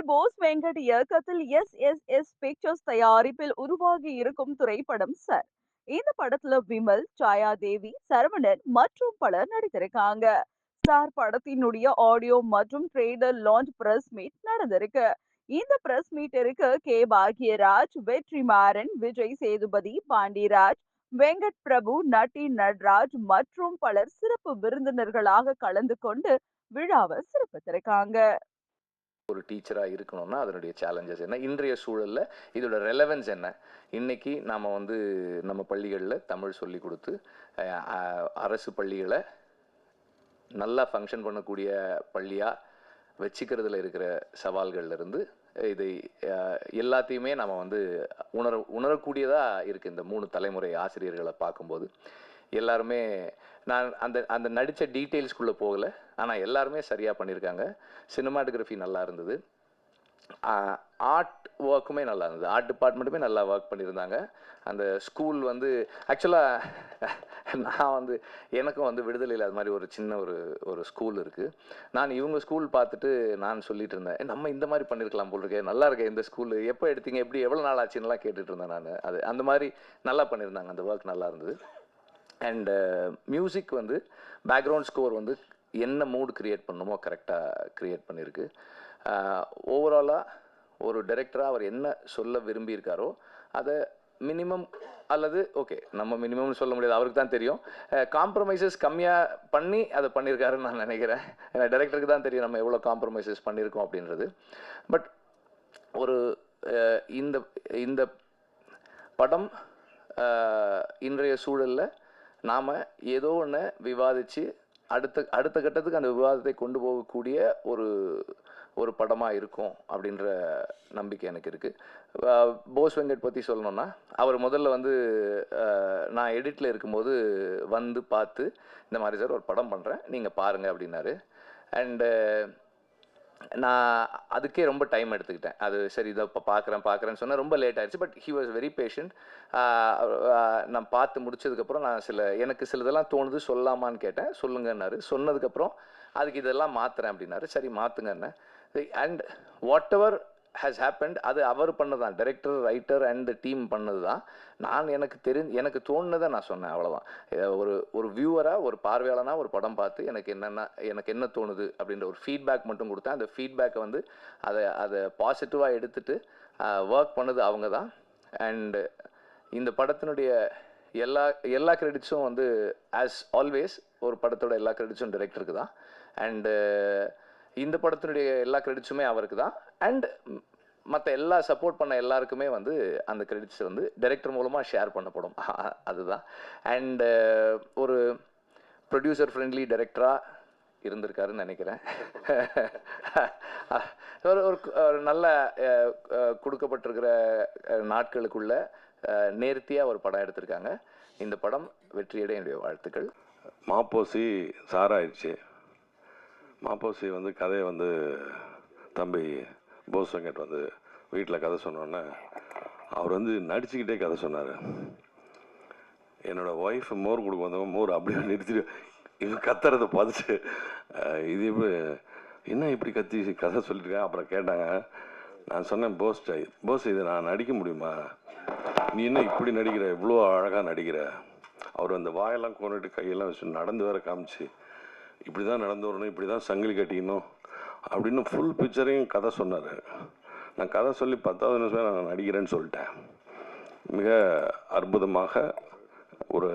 நடிகர் போஸ் வெங்கட் இயக்கத்தில் S S S pictures தயாரிப்பில் உருவாகி இருக்கும் திரைப்படம் சார் இந்த படத்துல விமல் சாயா தேவி சரவணன் மற்றும் பலர் நடித்திருக்காங்க. சார் படத்தினுடைய ஆடியோ மற்றும் ட்ரெய்லர் லான்ச் பிரஸ் மீட் நடந்திருக்கு. இந்த பிரஸ் மீட்டிற்கு கே. பாக்யராஜ் வெற்றிமாறன் விஜய் சேதுபதி பாண்டிராஜ் வெங்கட் பிரபு நட்டி நட்ராஜ் மற்றும் பலர் சிறப்பு விருந்தினர்களாக கலந்து கொண்டு விழாவை சிறப்பித்திருக்காங்க. ஒரு டீச்சராக இருக்கணும்னா அதனுடைய சேலஞ்சஸ் என்ன? இன்றைய சூழலில் இதோட ரெலவென்ஸ் என்ன? இன்னைக்கு நாம் வந்து நம்ம பள்ளிகளில் தமிழ் சொல்லி கொடுத்து அரசு பள்ளிகளை நல்லா ஃபங்க்ஷன் பண்ணக்கூடிய பள்ளியாக வச்சுக்கிறதுல இருக்கிற சவால்கள்ல இருந்து இதை எல்லாத்தையுமே நம்ம வந்து உணர உணரக்கூடியதாக இருக்குது இந்த மூணு தலைமுறை ஆசிரியர்களை பார்க்கும்போது. எல்லாருமே நான் அந்த அந்த நடித்த டீட்டெயில்ஸ்குள்ளே போகலை. ஆனால் எல்லாருமே சரியாக பண்ணியிருக்காங்க சினிமாட்டோகிராஃபி நல்லா இருந்தது. ஆர்ட் ஒர்க்குமே நல்லா இருந்தது. ஆர்ட் டிபார்ட்மெண்ட்டுமே நல்லா ஒர்க் பண்ணியிருந்தாங்க அந்த ஸ்கூல் வந்து ஆக்சுவலாக நான் வந்து எனக்கும் வந்து விடுதலையில் அது மாதிரி ஒரு சின்ன ஒரு ஒரு ஸ்கூல் இருக்குது நான் இவங்க ஸ்கூல் பார்த்துட்டு நான் சொல்லிட்டு இருந்தேன் நம்ம இந்த மாதிரி பண்ணியிருக்கலாம் போல் இருக்கேன் நல்லா இருக்கேன் இந்த ஸ்கூல் எப்போ எடுத்தீங்க? எப்படி? எவ்வளோ நாள் ஆச்சுன்னுலாம் கேட்டுட்டு இருந்தேன் நான். அது அந்த மாதிரி நல்லா பண்ணியிருந்தாங்க அந்த ஒர்க் நல்லா இருந்தது. அண்டு மியூசிக் uh, வந்து பேக்ரவுண்ட் ஸ்கோர் வந்து என்ன மூட் கிரியேட் பண்ணணுமோ கரெக்டாக க்ரியேட் பண்ணியிருக்கு ஓவராலாக ஒரு டைரக்டராக அவர் என்ன சொல்ல விரும்பியிருக்காரோ அதை மினிமம் அல்லது ஓகே நம்ம மினிமம்னு சொல்ல முடியாது அவருக்கு தான் தெரியும். Uh, காம்ப்ரமைசஸ் கம்மியாக பண்ணி அதை பண்ணியிருக்காருன்னு நான் நினைக்கிறேன். ஏன்னா டைரக்டருக்கு தான் தெரியும் நம்ம எவ்வளோ காம்ப்ரமைசஸ் பண்ணியிருக்கோம் அப்படின்றது. பட் ஒரு uh, இந்த இந்த படம் இன்றைய சூழலில் நாம் ஏதோ ஒன்று விவாதித்து அடுத்த அடுத்த கட்டத்துக்கு அந்த விவாதத்தை கொண்டு போகக்கூடிய ஒரு ஒரு படமாக இருக்கும் அப்படின்ற நம்பிக்கை எனக்கு இருக்குது போஸ் வெங்கட் பற்றி சொல்லணும்னா அவர் முதல்ல வந்து நான் எடிட்டில் இருக்கும்போது வந்து பார்த்து இந்த மாதிரி சார் ஒரு படம் பண்ணுறேன் நீங்கள் பாருங்கள் அப்படின்னாரு. அண்டு நான் அதுக்கே ரொம்ப டைம் எடுத்துக்கிட்டேன். அது சரி இதை இப்போ பார்க்குறேன் பார்க்குறேன்னு சொன்னால் ரொம்ப லேட் ஆயிடுச்சு. But he was very patient நான் பார்த்து முடிச்சதுக்கப்புறம் நான் சில எனக்கு சிலதெல்லாம் தோணுது சொல்லலாமான்னு கேட்டேன். சொல்லுங்கன்னாரு. சொன்னதுக்கப்புறம் அதுக்கு இதெல்லாம் மாற்றுறேன் அப்படின்னாரு. சரி மாற்றுங்கன்னு and whatever has happened அது அவர் பண்ணதான். டைரக்டர் ரைட்டர் அண்ட் டீம் பண்ணது தான் நான் எனக்கு தெரி எனக்கு தோணுனதை நான் சொன்னேன். அவ்வளோதான் ஒரு ஒரு வியூவராக ஒரு பார்வையாளனாக ஒரு படம் பார்த்து எனக்கு என்னென்ன எனக்கு என்ன தோணுது அப்படின்ற ஒரு ஃபீட்பேக் மட்டும் கொடுத்தேன். அந்த ஃபீட்பேக்கை வந்து அதை அதை பாசிட்டிவாக எடுத்துட்டு ஒர்க் பண்ணது அவங்க தான் அண்டு இந்த படத்தினுடைய எல்லா எல்லா கிரெடிட்ஸும் வந்து ஆஸ் ஆல்வேஸ் ஒரு படத்தோட எல்லா கிரெடிட்ஸும் டைரக்டருக்கு தான் அண்டு இந்த படத்தினுடைய எல்லா கிரெடிட்ஸுமே அவருக்கு தான் அண்ட் மற்ற எல்லா சப்போர்ட் பண்ண எல்லாருக்குமே வந்து அந்த கிரெடிட்ஸ் வந்து டைரக்டர் மூலமாக ஷேர் பண்ணப்படும். அதுதான். அண்டு ஒரு ப்ரொடியூசர் ஃப்ரெண்ட்லி டைரக்டராக இருந்திருக்காருன்னு நினைக்கிறேன். ஒரு ஒரு நல்ல கொடுக்கப்பட்டிருக்கிற நாட்களுக்குள்ள நேர்த்தியாக ஒரு படம் எடுத்திருக்காங்க. இந்த படம் வெற்றியடைய என்னுடைய வாழ்த்துக்கள். மாப்போசி சாராயிடுச்சு மாப்போசி வந்து கதையை வந்து தம்பி போஸ் வெங்கட் வந்து வீட்டில் கதை சொன்னோன்னே அவர் வந்து நடிச்சுக்கிட்டே கதை சொன்னார். என்னோட ஒய்ஃப் மோர் கொடுக்க வந்தவங்க மோர் அப்படியே நிறுத்திட்டு இவன் கத்துறத பார்த்துட்டு இது எப்படி என்ன இப்படி கத்தி கதை சொல்லியிருக்கேன் அப்புறம் கேட்டாங்க நான் சொன்னேன் போஸ்ட்ட போஸ் இதை நான் நடிக்க முடியுமா? நீ என்ன இப்படி நடிக்கிற? இவ்வளோ அழகாக நடிக்கிற. அவர் அந்த வாயெல்லாம் கொண்டுட்டு கையெல்லாம் வச்சு நடந்து வேற காமிச்சு. இப்படி தான் நடந்து வரணும் இப்படி தான் சங்கிலி கட்டிக்கணும் அப்படின்னு ஃபுல் பிக்சரையும் கதை சொன்னார். நான் கதை சொல்லி பத்தாவது நிமிஷம் நான் நடிக்கிறேன்னு சொல்லிட்டேன். மிக அற்புதமாக ஒரு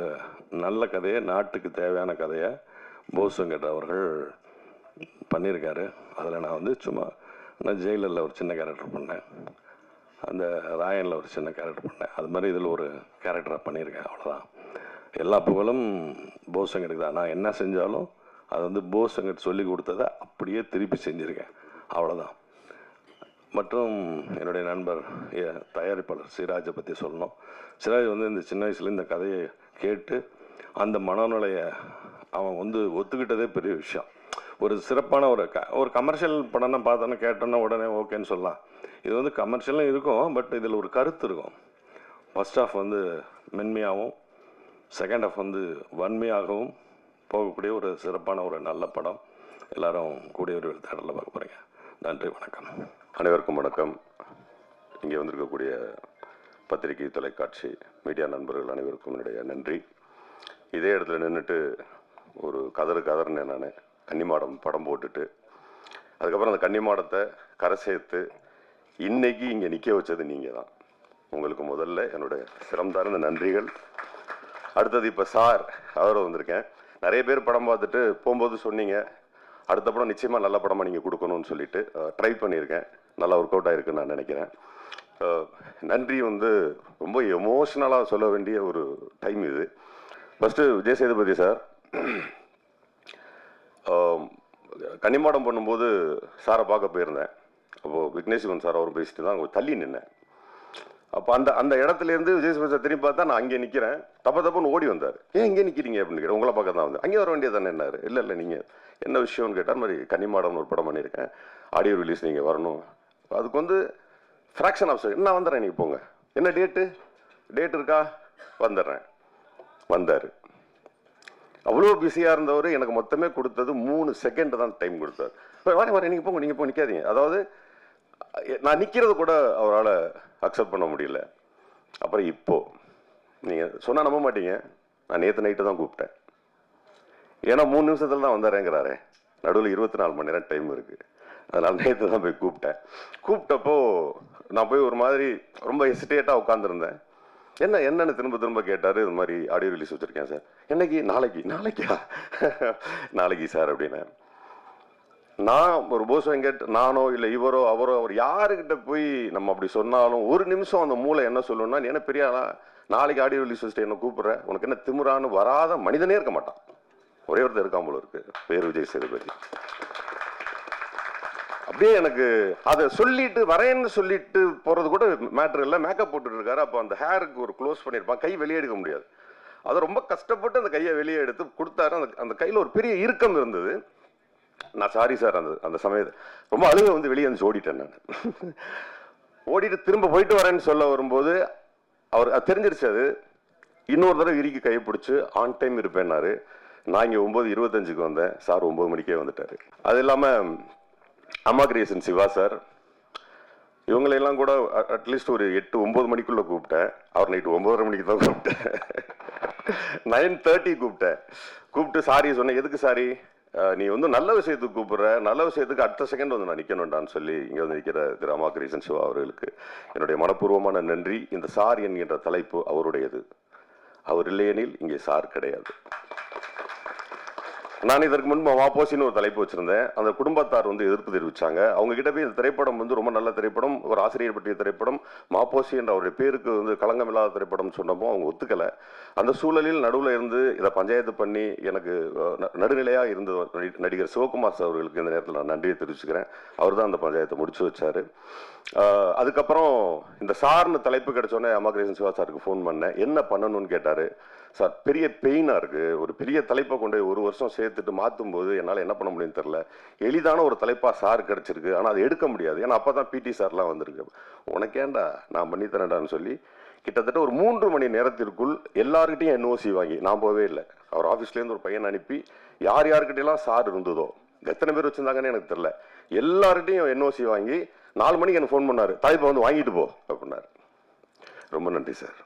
நல்ல கதையை நாட்டுக்கு தேவையான கதையை போஸ் வெங்கட் அவர்கள் பண்ணியிருக்காரு. அதில் நான் வந்து சும்மா நான் ஜெயிலரில் ஒரு சின்ன கேரக்டர் பண்ணேன். அந்த ராயனில் ஒரு சின்ன கேரக்டர் பண்ணேன். அது மாதிரி இதில் ஒரு கேரக்டராக பண்ணியிருக்கேன் அவ்வளோதான் எல்லா புகழும் போஸ் வெங்கட்டுக்கு தான். நான் என்ன செஞ்சாலும் அது வந்து போஸ் எங்கிட்ட சொல்லி கொடுத்ததை அப்படியே திருப்பி செஞ்சுருக்கேன். அவ்வளோதான் மற்றும் என்னுடைய நண்பர் எ- தயாரிப்பாளர் சிராஜை பற்றி சொல்லணும். சிராஜ் வந்து இந்த சின்ன வயசில் இந்த கதையை கேட்டு அந்த மனநிலையை அவன் வந்து ஒத்துக்கிட்டதே பெரிய விஷயம். ஒரு சிறப்பான ஒரு க ஒரு கமர்ஷியல் படம்னா பார்த்தோன்னா கேட்டோன்னா உடனே ஓகேன்னு சொல்லலாம். இது வந்து கமர்ஷியலும் இருக்கும் பட் இதில் ஒரு கருத்து இருக்கும். ஃபஸ்ட் ஆஃப் வந்து மென்மையாகவும் செகண்ட் ஆஃப் வந்து வன்மையாகவும் போகக்கூடிய ஒரு சிறப்பான ஒரு நல்ல படம். எல்லாரும் கூடிய ஒரு தேடலில் பார்க்க போகிறீங்க நன்றி வணக்கம். அனைவருக்கும் வணக்கம். இங்கே வந்திருக்கக்கூடிய பத்திரிகை தொலைக்காட்சி மீடியா நண்பர்கள் அனைவருக்கும் என்னுடைய நன்றி. இதே இடத்துல நின்றுட்டு ஒரு கதறு கதறினேன் நான். கன்னிமாடம் படம் போட்டுட்டு. அதுக்கப்புறம் அந்த கன்னிமாடத்தை கரை சேர்த்து இன்னைக்கு இங்கே நிற்க வச்சது நீங்கள் தான். உங்களுக்கு முதல்ல என்னுடைய சிறந்தார்ந்த நன்றிகள். அடுத்தது இப்போ சார் அவரை வந்திருக்கேன். நிறைய பேர் படம் பார்த்துட்டு போகும்போது சொன்னீங்க. அடுத்த படம் நிச்சயமாக நல்ல படமாக நீங்கள் கொடுக்கணும்னு சொல்லிட்டு ட்ரை பண்ணியிருக்கேன். நல்லா ஒர்க் அவுட் ஆயிருக்குன்னு நான் நினைக்கிறேன். நன்றி வந்து ரொம்ப எமோஷ்னலாக சொல்ல வேண்டிய ஒரு டைம் இது. First Vijay Sethupathi sir. கன்னிமாடம் பண்ணும்போது சாரை பார்க்க போயிருந்தேன். அப்போது விக்னேஸ்வன் சார் அவர் பேசிட்டு தான் தள்ளி நின்னேன். அப்போ அந்த அந்த இடத்துல இருந்து விஜய் சேதுபதி சார் திரும்பி பார்த்தா நான் அங்கே நிற்கிறேன் தப்ப தப்புன்னு ஓடி வந்தார். ஏன் இங்கே நிற்கிறீங்க அப்படின்னு கேட்டேன். உங்களை பக்கம் தான் வந்து அங்கே வர வேண்டியது தானே என்னாரு? இல்லை இல்லை நீங்கள் என்ன விஷயம்னு கேட்டால் மாதிரி கன்னிமாடம்னு ஒரு படம் பண்ணியிருக்கேன். ஆடியோ ரிலீஸ் நீங்கள் வரணும். அதுக்கு வந்து ஃப்ராக்ஷன் ஆஃப் செகண்ட் நான் வந்துடுறேன் நீங்கள் போங்க. என்ன டேட்டு டேட் இருக்கா? வந்துடுறேன். வந்தார். அவ்வளோ பிஸியாக இருந்தவர் எனக்கு மொத்தமே கொடுத்தது மூணு செகண்ட் தான் டைம் கொடுத்தார். வரேன் வரேன் நீங்கள் போங்க நீங்கள் போய் நிற்காதீங்க அதாவது நான் நிற்கிறது கூட அவரால் அக்செப்ட் பண்ண முடியல. அப்புறம் இப்போது நீங்கள் சொன்னால் நம்ப மாட்டீங்க. நான் நேற்று நைட்டு தான் கூப்பிட்டேன். ஏன்னா மூணு நிமிஷத்தில் தான் வந்தாரேங்கிறாரே. நடுவில் இருபத்தி நாலு மணி நேரம் டைம் இருக்குது அதனால் நேற்று தான் போய் கூப்பிட்டேன். கூப்பிட்டப்போ நான் போய் ஒரு மாதிரி ரொம்ப ஹெசிடேட்டாக உட்காந்துருந்தேன் என்ன என்னன்னு திரும்ப திரும்ப கேட்டார். இது மாதிரி ஆடியோ ரிலீஸ் வச்சுருக்கேன் சார் என்னைக்கு? நாளைக்கு. நாளைக்கா? நாளைக்கு சார் அப்படின்னேன். நான் ஒரு போஸ் வெங்கட் நானோ இல்லை இவரோ அவரோ அவர் யாருக்கிட்ட போய் நம்ம அப்படி சொன்னாலும் ஒரு நிமிஷம் அந்த மூளை என்ன சொல்லணும்னா நீ என்ன பெரிய நாளைக்கு ஆடியோ ரிலீஸ் வச்சுட்டு என்ன கூப்பிட்றேன் உனக்கு என்ன திமுறான்னு வராத மனிதனே இருக்க மாட்டான். ஒரே ஒருத்தர் இருக்கான் போல இருக்கு. பேர் விஜய் சேதுபதி. அப்படியே எனக்கு அதை சொல்லிட்டு வரேன்னு சொல்லிட்டு போறது கூட மேட்ரு இல்லை. மேக்கப் போட்டுட்டு இருக்காரு. அப்போ அந்த ஹேருக்கு ஒரு க்ளோஸ் பண்ணியிருப்பான். கை வெளியே எடுக்க முடியாது. அதை ரொம்ப கஷ்டப்பட்டு அந்த கையை வெளியே எடுத்து கொடுத்தாரு. அந்த அந்த கையில் ஒரு பெரிய இறுக்கம் இருந்தது. நான் சாரி சார் அந்த அந்த சமயத்து ரொம்ப அழுக வந்து வெளியே வந்து ஓடிட்டேன் நான். ஓடிட்டு திரும்ப போயிட்டு வரேன்னு சொல்ல வரும்போது அவர் அது தெரிஞ்சிருச்சு அது. இன்னொரு தடவை இறுக்கி கைப்பிடிச்சு பிடிச்சி ஆன் டைம் இருப்பேன்னாரு. நான் இங்கே ஒம்பது இருபத்தஞ்சுக்கு வந்தேன். சார் ஒம்பது மணிக்கே வந்துட்டாரு. அது இல்லாமல் அம்மா கிரியேஷன் சிவா சார் இவங்களையெல்லாம் கூட அட்லீஸ்ட் ஒரு எட்டு ஒம்பது மணிக்குள்ளே கூப்பிட்டேன். அவர் நைட்டு ஒம்பதரை மணிக்கு தான் கூப்பிட்டேன். நைன் தேர்ட்டி கூப்பிட்டேன். கூப்பிட்டு சாரி சொன்னேன். எதுக்கு சாரி நீ வந்து நல்ல விஷயத்துக்கு கூப்பிடுற நல்ல விஷயத்துக்கு அடுத்த செகண்ட் வந்து நான் நிற்கணும்டான்னு சொல்லி இங்கே வந்து நிற்கிற திரு ராமாகிருஷ்ணன் சிவா அவர்களுக்கு என்னுடைய மனப்பூர்வமான நன்றி. இந்த சார் என்கின்ற தலைப்பு அவருடையது. அவர் இல்லையெனில் இங்கே சார் கிடையாது. நான் இதற்கு முன்பு வாப்போசின்னு ஒரு தலைப்பு வச்சிருந்தேன். அந்த குடும்பத்தார் வந்து எதிர்ப்பு தெரிவிச்சாங்க. அவங்க கிட்ட போய் இந்த திரைப்படம் வந்து ரொம்ப நல்ல திரைப்படம் ஒரு ஆசிரியர் பற்றிய திரைப்படம் மாப்போசி என்ற அவருடைய பேருக்கு வந்து களங்கம் இல்லாத திரைப்படம் சொன்னப்போ அவங்க ஒத்துக்கல. அந்த சூழலில் நடுவில் இருந்து இதை பஞ்சாயத்து பண்ணி எனக்கு நடுநிலையாக ந- இருந்த நடி- நடிகர் சிவகுமார் சார் அவர்களுக்கு இந்த நேரத்தில் நான் நன்றியை தெரிவிச்சுக்கிறேன். அவர் தான் அந்த பஞ்சாயத்தை முடிச்சு வச்சாரு. அதுக்கப்புறம் இந்த சார்னு தலைப்பு கிடைச்சோன்னே அம்மாகிரேசன் சிவா சாருக்கு ஃபோன் பண்ணேன். என்ன பண்ணணும்னு கேட்டார். சார் பெரிய பெயினாக இருக்குது ஒரு பெரிய தலைப்பை கொண்டு போய் ஒரு வருஷம் சேர்த்து திட்டு மாற்றும் போது என்னால் என்ன பண்ண முடியும்னு தெரில எளிதான ஒரு தலைப்பாக சார் கிடச்சிருக்கு. ஆனால் அதை எடுக்க முடியாது. ஏன்னா அப்போ தான் பிடி சார்லாம் வந்திருக்கு. உனக்கேண்டா நான் பண்ணி தரேன்டான்னு சொல்லி கிட்டத்தட்ட ஒரு மூன்று மணி நேரத்திற்குள் எல்லாருக்கிட்டையும் என்ஓசி வாங்கி நான் போகவே இல்லை. அவர் ஆஃபீஸ்லேருந்து ஒரு பையன் அனுப்பி யார் யார்கிட்டயெல்லாம் சார் இருந்ததோ எத்தனை பேர் வச்சுருந்தாங்கன்னு எனக்கு தெரில எல்லார்கிட்டையும் என்ஓசி வாங்கி நாலு மணிக்கு எனக்கு ஃபோன் பண்ணார். தலைப்பை வந்து வாங்கிட்டு போ அப்படின்னாரு. ரொம்ப நன்றி சார்